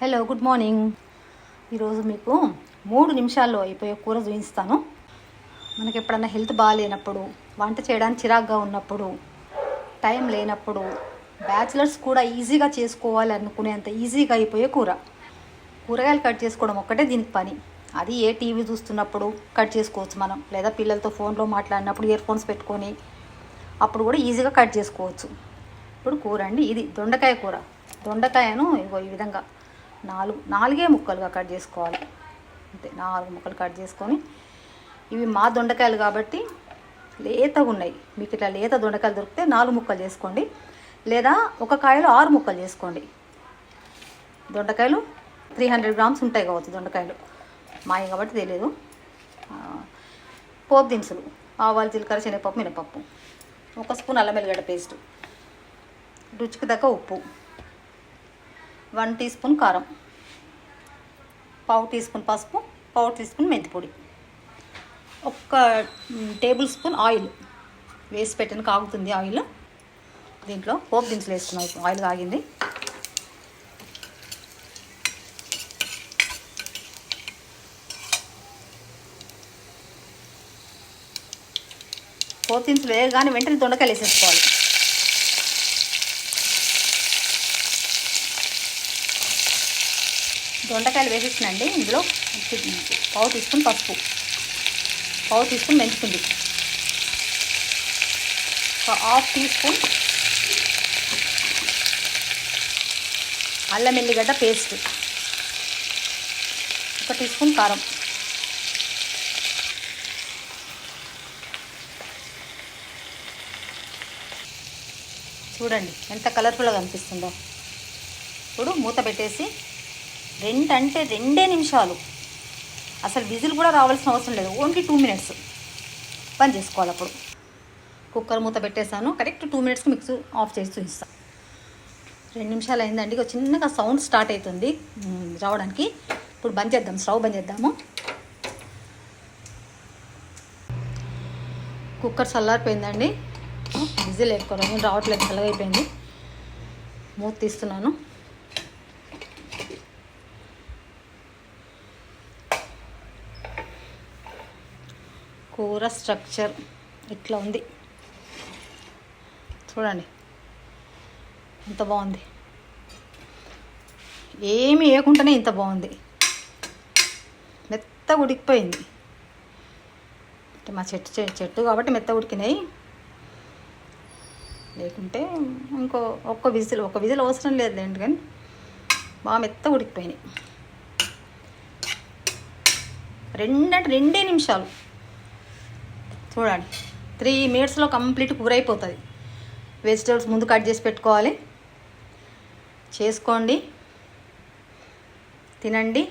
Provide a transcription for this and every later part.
Hello good morning ఈరోజు మీకు మూడు నిమిషాల్లో అయిపోయే కూర చూపిస్తాను. మనకి ఎప్పుడన్నా హెల్త్ బాగాలేనప్పుడు వంట చేయడానికి చిరాగ్గా ఉన్నప్పుడు టైం లేనప్పుడు బ్యాచిలర్స్ కూడా ఈజీగా చేసుకోవాలి అనుకునేంత ఈజీగా అయిపోయే కూర. కూరగాయలు కట్ చేసుకోవడం ఒక్కటే దీనికి పని. అది ఏ టీవీ చూస్తున్నప్పుడు కట్ చేసుకోవచ్చు మనం లేదా పిల్లలతో ఫోన్లో మాట్లాడినప్పుడు ఇయర్ ఫోన్స్ పెట్టుకొని అప్పుడు కూడా ఈజీగా కట్ చేసుకోవచ్చు. ఇప్పుడు కూర అండి ఇది దొండకాయ కూర. దొండకాయను ఇగో ఈ విధంగా నాలుగు నాలుగే ముక్కలుగా కట్ చేసుకోవాలి. అంతే నాలుగు ముక్కలు కట్ చేసుకొని ఇవి మా దొండకాయలు కాబట్టి లేతగా ఉన్నాయి. మీకు ఇట్లా లేత దొండకాయలు దొరికితే నాలుగు ముక్కలు చేసుకోండి. లేదా ఒక కాయలో ఆరు ముక్కలు చేసుకోండి. దొండకాయలు త్రీ హండ్రెడ్ గ్రామ్స్ ఉంటాయి కావచ్చు దొండకాయలు. మాయ కాబట్టి తెలియదు. పోపు దినుసులు ఆవాలు జీలకర్ర శనగపప్పు మినపప్పు ఒక స్పూన్ అల్లం వెల్లిగడ్డ పేస్ట్ రుచికి తగ్గ ఉప్పు. వన్ టీ స్పూన్ కారం పావు టీ స్పూన్ పసుపు పావు టీ స్పూన్ మెంతి పొడి ఒక్క టేబుల్ స్పూన్ ఆయిల్ వేసి పెట్టిన కాగుతుంది ఆయిల్. దీంట్లో పోపు దినుసులు వేసుకున్నాం. ఆయిల్ కాగింది. పోపు దినుసులు వేయగానే వెంటనే దొండకాయలు వేసేసుకోవాలి. దొండకాయలు వేసేసినండి. ఇందులో పావు తీసుకుని పసుపు. పావు తీసుకుని మెంచుకుంది ఒక హాఫ్ టీ స్పూన్ అల్లం ఎల్లిగడ్డ పేస్ట్. ఒక టీ స్పూన్ కారం. చూడండి ఎంత కలర్ఫుల్గా కనిపిస్తుందో. ఇప్పుడు మూత పెట్టేసి రెండంటే రెండే నిమిషాలు. అసలు విజిల్ కూడా రావాల్సిన అవసరం లేదు. Only two minutes. పని చేసుకోవాలి అప్పుడు. కుక్కర్ మూత పెట్టేశాను. కరెక్ట్ టూ మినిట్స్కి మిక్స్ ఆఫ్ చేసి చూపిస్తాను రెండు నిమిషాలు అయిందండి. ఒక చిన్నగా సౌండ్ స్టార్ట్ అవుతుంది రావడానికి. ఇప్పుడు బంద్ చేద్దాం. స్టవ్ బంద్ చేద్దాము. కుక్కర్ చల్లారిపోయిందండి. విజిల్ వేసుకోవాలి రావట్లేదు. చల్లగైపోయింది మూత తీస్తున్నాను. కూర స్ట్రక్చర్ ఇట్లా ఉంది. చూడండి. ఎంత బాగుంది. ఏమి వేయకుండానే ఇంత బాగుంది. మెత్త ఉడికిపోయింది. అంటే మా చెట్టు చె- చెట్టు కాబట్టి మెత్త ఉడికినాయి. లేకుంటే ఇంకో ఒక్క విజిల్ ఒక విజిల్ అవసరం లేదులేండి కానీ బాగా మెత్త ఉడికిపోయినాయి. రెండంటే రెండే నిమిషాలు. చూడండి త్రీ మినిట్స్లో కంప్లీట్ కూర అయిపోతుంది వెజిటేబుల్స్ ముందు కట్ చేసి పెట్టుకోవాలి. చేసుకోండి. తినండి.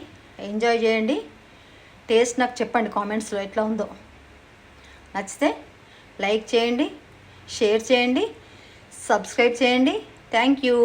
ఎంజాయ్ చేయండి. టేస్ట్ నాకు చెప్పండి కామెంట్స్లో ఎట్లా ఉందో. నచ్చితే లైక్ చేయండి షేర్ చేయండి సబ్స్క్రైబ్ చేయండి. Thank you.